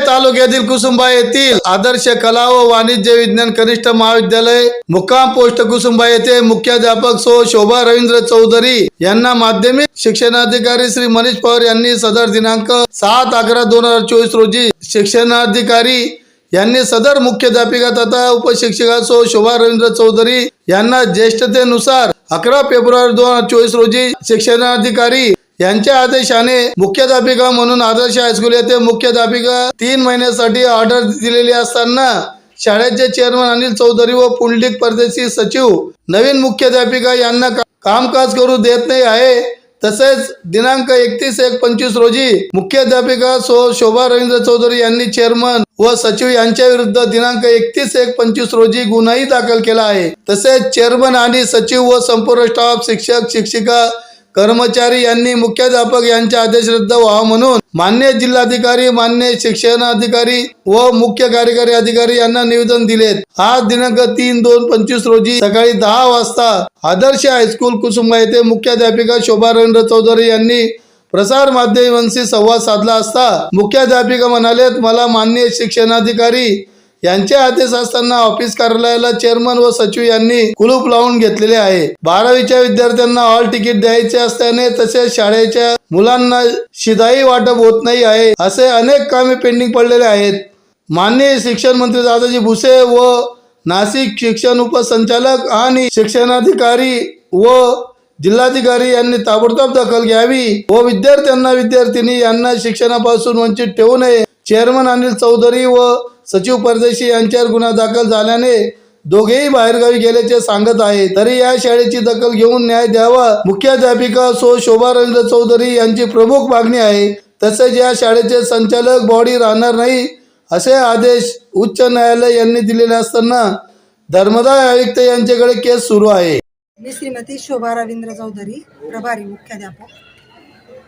तालुक्यातील कुसुंबा येथील आदर्श कला व वाणिज्य विज्ञान कनिष्ठ महाविद्यालय मुक्काम पोस्ट कुसुंबा येथे मुख्याध्यापक सो शोभा रवींद्र चौधरी यांना माध्यमिक शिक्षणाधिकारी श्री मनीष पवार यांनी सदर दिनांक सात अकरा दोन हजार चोवीस रोजी शिक्षणाधिकारी यांनी सदर मुख्याध्यापिका तथा उपशिक्षिका सो शोभा रवींद्र चौधरी यांना ज्येष्ठतेनुसार अकरा फेब्रुवारी दोन हजार चोवीस रोजी शिक्षणाधिकारी यांच्या आदेशाने मुख्याध्यापिका म्हणून आदर्श हायस्कूल येथे मुख्याध्यापिका तीन महिन्यासाठी ऑर्डर दिलेली असताना शाळेचे चेअरमन अनिल चौधरी व पुंडलिक परदेशी सचिव नवीन मुख्याध्यापिका यांना कामकाज करू देत नाही आहे. तसेच दिनांक एकतीस एक पंचवीस रोजी मुख्याध्यापिका सो शोभा रवींद्र चौधरी यांनी चेअरमन व सचिव यांच्या विरुद्ध दिनांक एकतीस एक पंचवीस रोजी गुन्हाही दाखल केला आहे. तसेच चेअरमन आणि सचिव व संपूर्ण स्टाफ शिक्षक शिक्षिका कर्मचारी यांनी मुख्याध्यापक यांच्या आदेश व्हावा म्हणून मान्य जिल्हाधिकारी मान्य शिक्षणाधिकारी व मुख्य कार्यकारी अधिकारी यांना निवेदन दिलेत. आज दिनांक तीन दोन पंचवीस रोजी सकाळी दहा वाजता आदर्श हायस्कूल कुसुंबा येथे मुख्याध्यापिका शोभा रवींद्र चौधरी यांनी प्रसार माध्यमांशी संवाद साधला असता मुख्याध्यापिका म्हणालेत मला मान्य शिक्षणाधिकारी यांचे आदेश असताना ऑफिस कार्यालयाला चेअरमन व सचिव यांनी कुलूप लावून घेतलेले आहे. बारावीच्या विद्यार्थ्यांना हॉल तिकीट द्यायचे असल्याने तसेच शाळेच्या मुलांना शिधाई वाटप होत नाही आहे असे अनेक कामे पेंडिंग पडलेले आहेत. माननीय शिक्षण मंत्री दादाजी भुसे व नाशिक शिक्षण उपसंचालक आणि शिक्षणाधिकारी व जिल्हाधिकारी यांनी ताबडतोब दखल घ्यावी व विद्यार्थ्यांना विद्यार्थिनी यांना शिक्षणापासून वंचित ठेवू नये. चेअरमन अनिल चौधरी व सचिव परदेशी यांच्यावर गुन्हा दाखल झाल्याने दोघेही बाहेरगावी गेल्याचे सांगत आहे. तरी या शाळेची दखल घेऊन न्याय द्यावा. मुख्याध्यापिका सो शोभा रवींद्र चौधरी यांची प्रमुख मागणी आहे. तसेच या शाळेचे संचालक बॉडी राहणार नाही असे आदेश उच्च न्यायालय यांनी दिलेले असताना धर्मदाय आयुक्त यांच्याकडे केस सुरू आहे. मी श्रीमती शोभा रवींद्र चौधरी प्रभारी मुख्याध्यापक.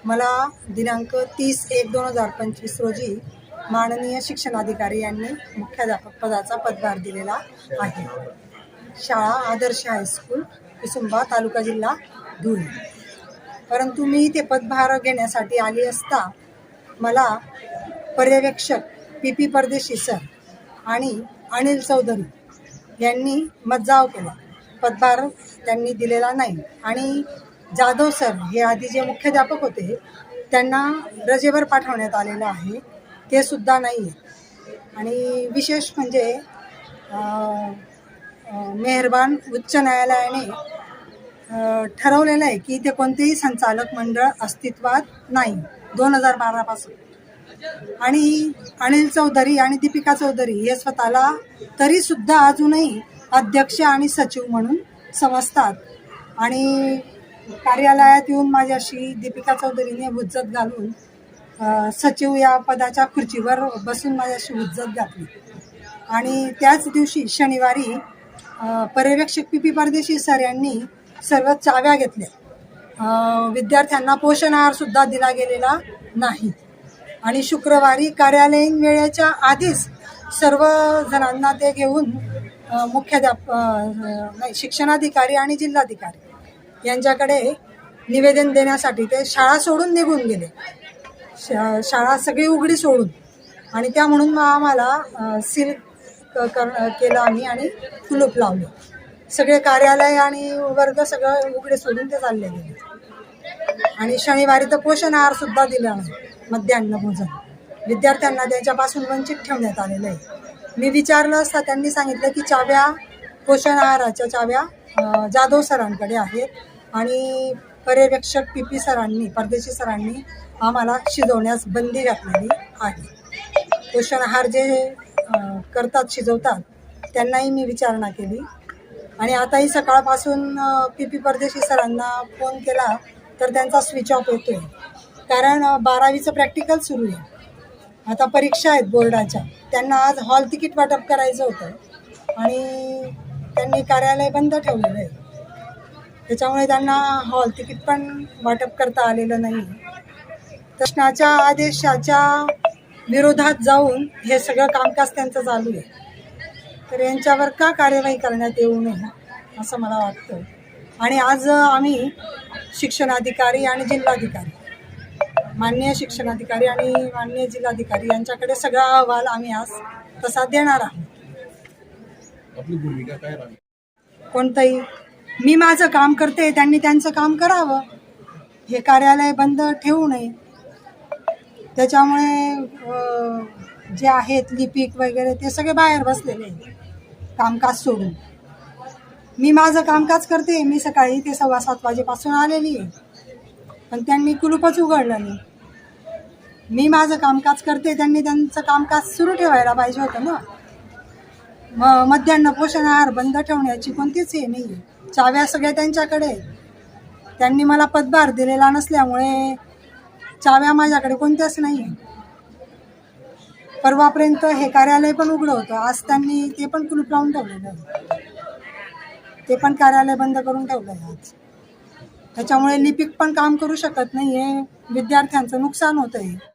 मला दिनांक तीस एक दोन हजार पंचवीस रोजी माननीय शिक्षणाधिकारी यांनी मुख्याध्यापक पदाचा पदभार दिलेला आहे. शाळा आदर्श हायस्कूल कुसुंबा तालुका जिल्हा धुळे. परंतु मी ते पदभार घेण्यासाठी आली असता मला पर्यवेक्षक पी पी परदेशी सर आणि अनिल चौधरी यांनी मज्जाव केला. पदभार त्यांनी दिलेला नाही. आणि जाधव सर हे आधी जे मुख्याध्यापक होते त्यांना रजेवर पाठवण्यात आलेलं आहे. ते सुद्धा नाही आहे आणि विशेष म्हणजे मेहरबान उच्च न्यायालयाने ठरवलेलं आहे की ते कोणतेही संचालक मंडळ अस्तित्वात नाही दोन हजार बारापासून आणि अनिल चौधरी आणि दीपिका चौधरी हे स्वतःला तरीसुद्धा अजूनही अध्यक्ष आणि सचिव म्हणून समजतात. आणि कार्यालयात येऊन माझ्याशी दीपिका चौधरीने हुज्जत घालून सचिव या पदाच्या खुर्चीवर बसून माझ्याशी उज्जत घातली. आणि त्याच दिवशी शनिवारी पर्यवेक्षक पी पी परदेशी सर यांनी सर्व चाव्या घेतल्या. विद्यार्थ्यांना पोषण आहारसुद्धा दिला गेलेला नाही. आणि शुक्रवारी कार्यालयीन वेळेच्या आधीच सर्व जणांना ते घेऊन मुख्याध्याप नाही शिक्षणाधिकारी आणि जिल्हाधिकारी यांच्याकडे निवेदन देण्यासाठी ते शाळा सोडून निघून गेले. शा शाळा सगळी उघडी सोडून. आणि त्या म्हणून मग आम्हाला अ, सील क- कर केलं आम्ही आणि कुलूप लावलं. सगळे कार्यालय आणि वर्ग सगळं उघडे सोडून ते चालले गेले. आणि शनिवारी तर पोषण आहार सुद्धा दिला नाही मध्यान्ह भोजन. विद्यार्थ्यांना त्याच्यापासून वंचित ठेवण्यात आलेलं आहे. मी विचारलं असता त्यांनी सांगितलं की चाव्या पोषण आहाराच्या चाव्या जाधव सरांकडे आहेत. आणि पर्यवेक्षक पी पी सरांनी परदेशी सरांनी आम्हाला शिजवण्यास बंदी घातलेली आहे. पोषण आहार जे करतात शिजवतात त्यांनाही मी विचारणा केली. आणि आताही सकाळपासून पी पी परदेशी सरांना फोन केला तर त्यांचा स्विच ऑफ येतोय. कारण बारावीचं प्रॅक्टिकल सुरू आहे. आता परीक्षा आहेत बोर्डाच्या. त्यांना आज हॉल तिकीट वाटप करायचं होतं. आणि त्यांनी कार्यालय बंद ठेवलेलं आहे. त्याच्यामुळे त्यांना हॉल तिकीट पण वाटप करता आलेलं नाही. प्रश्नाच्या आदेशाच्या विरोधात जाऊन हे सगळं कामकाज त्यांचं चालू आहे. तर यांच्यावर का कार्यवाही करण्यात येऊ नये असं मला वाटतं. आणि आज आम्ही शिक्षणाधिकारी आणि जिल्हाधिकारी माननीय शिक्षणाधिकारी आणि माननीय जिल्हाधिकारी यांच्याकडे सगळा अहवाल आम्ही आज तसा देणार आहोत. कोणतंही. मी माझं काम करते त्यांनी त्यांचं काम करावं. हे कार्यालय बंद ठेवू नये. त्याच्यामुळे जे आहेत लिपिक वगैरे ते सगळे बाहेर बसलेले आहेत, कामकाज सोडून. मी माझं कामकाज करते. मी सकाळी ते सव्वा सात वाजेपासून आलेली आहे. पण त्यांनी कुलूपच उघडलं नाही. मी माझं कामकाज करते. त्यांनी त्यांचं कामकाज सुरू ठेवायला पाहिजे होतं ना. म मध्यान्न पोषण आहार बंद ठेवण्याची कोणतीच हे नाही चाव्या सगळ्या त्यांच्याकडे त्यांनी मला पदभार दिलेला नसल्यामुळे चाव्या माझ्याकडे कोणत्याच नाही परवापर्यंत हे कार्यालय पण उघडं होतं. आज त्यांनी ते पण कुलूप लावून ठेवलेलं आहे. ते पण कार्यालय बंद करून ठेवलं आहे आज. त्याच्यामुळे लिपिक पण काम करू शकत नाही आहे विद्यार्थ्यांचं नुकसान होतं आहे